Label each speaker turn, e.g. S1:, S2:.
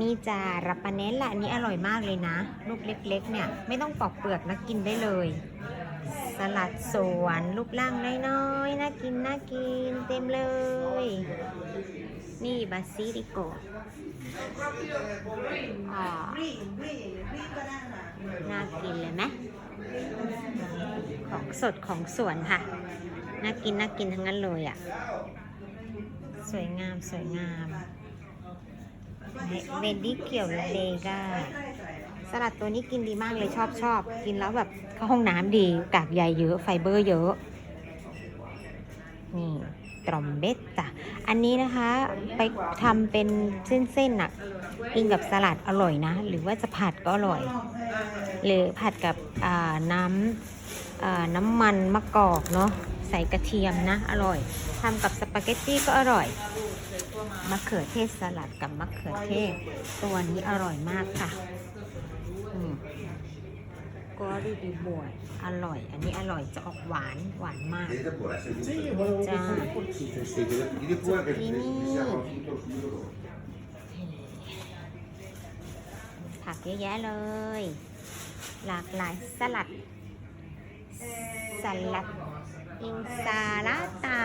S1: นี่จ้ารับปาเนสละอันนี้อร่อยมากเลยนะ ลูกเล็กๆ เนี่ย ไม่ต้องปอกเปลือกนะกินได้เลย สลัดสวนลูกล่างน้อยๆน่ากินน่ากินเต็มเลย นี่บาซิลิโกอ่าน่ากินเลยไหมของสดของสวนค่ะ น่ากินน่ากินทั้งนั้นเลยอะ สวยงามสวยงาม เบนดี้เกี่ยวเลก้าสลัดตัวนี้กินดีมากเลยชอบชอบกินแล้วแบบเข้าห้องน้ำดีกากใยเยอะไฟเบอร์เยอะ นี่ตรอมเบตจ้ะอันนี้นะคะไปทำเป็นเส้นๆน่ะกินกับสลัดอร่อยนะ หรือว่าจะผัดก็อร่อย หรือผัดกับน้ำน้ำมันมะกอกเนาะใส่กระเทียมนะ อร่อยทำกับสปาเกตตี้ก็อร่อย มะเขือเทศสลัดกับมะเขือเทศ ตัวนี้อร่อยมากค่ะอืมก็ดีดีบวยอร่อย อันนี้อร่อยจะออกหวานหวานมาก
S2: Vedete può essere giusto.
S3: Sì, volevo
S1: Già.
S3: vedere un pochino.
S2: Sì, di di pure che
S1: Finì.
S2: ci siamo tutto chiuso.
S1: ผักเยอะแยะเลย หลากหลายสลัด สลัด อินซาลาตา